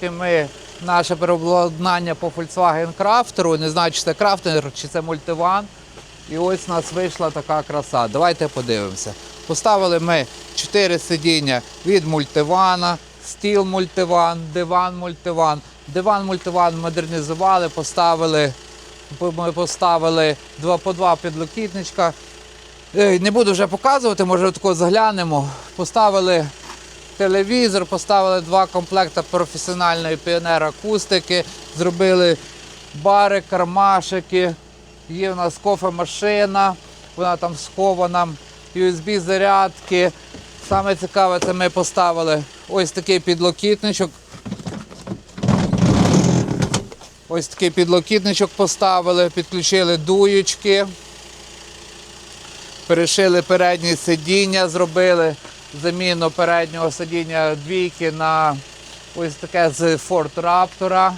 трошки ми наше переобладнання по Volkswagen Crafter. Не знаю, чи це крафтер, чи це мультиван. І ось у нас вийшла така краса. Давайте подивимося. Поставили ми 4 сидіння від мультивана, стіл мультиван, диван мультиван. Диван мультиван модернізували, поставили, ми поставили 2 по 2 підлокітничка. Е, Не буду вже показувати, може тако заглянемо. Поставили телевізор, поставили два комплекти професіональної піонер акустики, зробили бари, кармашики. Є в нас кофемашина, вона там схована, USB-зарядки. Саме цікаве, це ми поставили ось такий підлокітничок. Ось такий підлокітничок поставили, підключили дуючки. Перешили передні сидіння, зробили заміну переднього сидіння двійки на ось таке з Ford Raptor.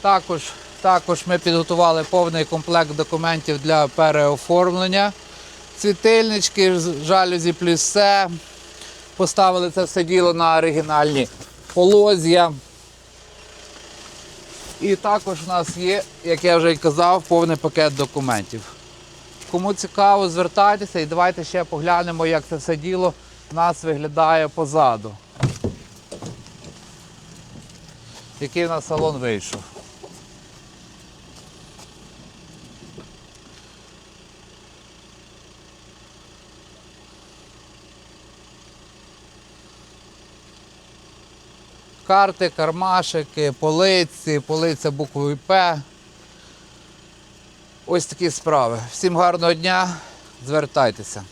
Також, також ми підготували повний комплект документів для переоформлення. Світильнички, жалюзі плюс все. Поставили це все діло на оригінальні полоз'я. І також у нас є, як я вже й казав, повний пакет документів. Кому цікаво, звертайтеся і давайте ще поглянемо, як це все діло нас виглядає позаду. Який у нас салон вийшов. Карти, кармашики, полиці, полиця буквою П. Ось такі справи. Всім гарного дня, звертайтеся.